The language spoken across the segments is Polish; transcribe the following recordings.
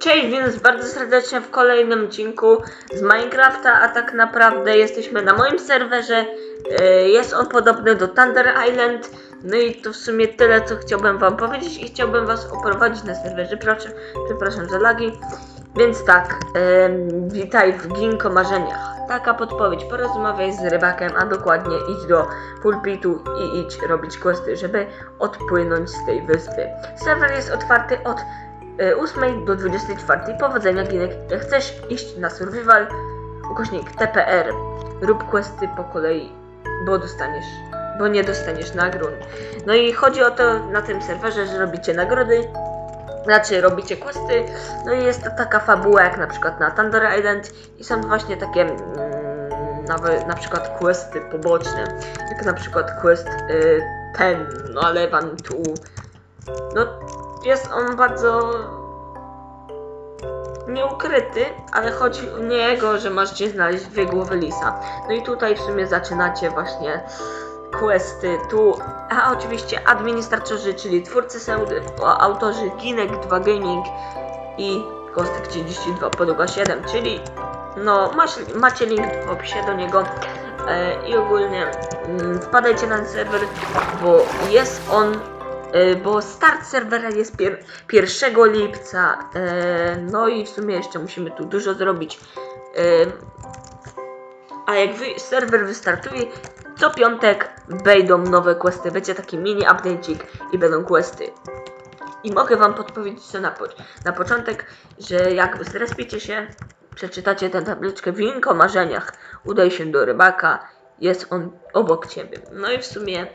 Cześć, więc bardzo serdecznie w kolejnym odcinku z Minecrafta, a tak naprawdę jesteśmy na moim serwerze. E, Jest on podobny do Thunder Island. No i to w sumie tyle, co chciałbym wam powiedzieć i chciałbym was oprowadzić na serwerze. Proszę, przepraszam za lagi. Więc tak, em, witaj w Ginko Marzeniach. Taka podpowiedź, porozmawiaj z rybakiem, a dokładnie idź do pulpitu i idź robić questy, żeby odpłynąć z tej wyspy. Serwer jest otwarty od e, 8 do 24. Powodzenia Ginek. Jak chcesz iść na survival, ukośnik TPR, rób questy po kolei, bo dostaniesz, bo nie dostaniesz nagród. No i chodzi o to na tym serwerze, że robicie nagrody, znaczy robicie questy, no i jest to taka fabuła jak na przykład na Thunder Island i są właśnie takie mm, nawet na przykład questy poboczne, jak na przykład quest y, ten, no ale wam tu no jest on bardzo nieukryty, ale chodzi o niego, że możecie znaleźć dwie głowy lisa. No i tutaj w sumie zaczynacie właśnie questy. Tu, a oczywiście administratorzy, czyli twórcy o, autorzy Ginek 2 Gaming i Kostek 32 Podłoga 7, czyli no masz, macie link w opisie do niego. E, i ogólnie mm, wpadajcie na ten serwer, bo jest on bo start serwera jest pier 1 lipca. E, no i w sumie jeszcze musimy tu dużo zrobić. E, a jak wy, serwer wystartuje, co piątek wejdą nowe questy. Będzie taki mini update'ik i będą questy. I mogę wam podpowiedzieć co na, po na początek, że jak zrespicie się, przeczytacie tę tabliczkę o marzeniach, udaj się do rybaka, jest on obok ciebie. No i w sumie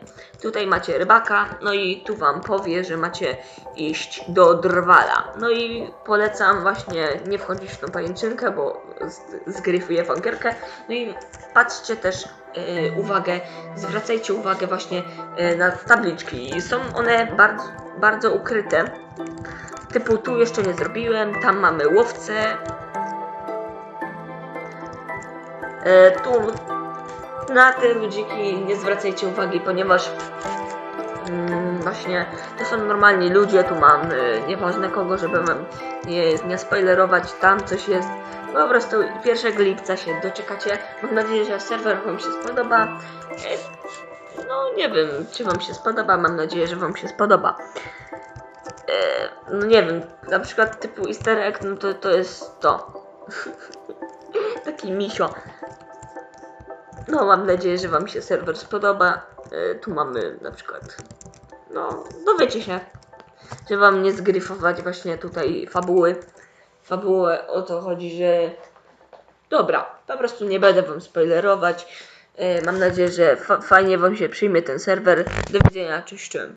tutaj macie rybaka, no i tu wam powie, że macie iść do drwala. No i polecam właśnie nie wchodzić w tą pajęczynkę, bo zgryfuje wam gierkę. No i patrzcie też e, uwagę, zwracajcie uwagę właśnie e, na tabliczki. Są one bardzo, bardzo ukryte. Typu tu jeszcze nie zrobiłem, tam mamy łowcę. E, tu na te ludziki nie zwracajcie uwagi, ponieważ mm, właśnie to są normalni ludzie, tu mam y, nieważne kogo, żeby wam nie, nie spoilerować, tam coś jest. Po prostu 1 lipca się doczekacie. Mam nadzieję, że serwer wam się spodoba. No nie wiem, czy wam się spodoba, mam nadzieję, że wam się spodoba. E, No nie wiem, na przykład typu easter egg, no to, to jest to. Taki misio. No, mam nadzieję, że Wam się serwer spodoba. E, tu mamy na przykład. No, dowiecie się, że Wam nie zgryfować właśnie tutaj fabuły. Fabułę o to chodzi, że. Dobra, po prostu nie będę Wam spoilerować. E, mam nadzieję, że fa fajnie Wam się przyjmie ten serwer. Do widzenia, cześć.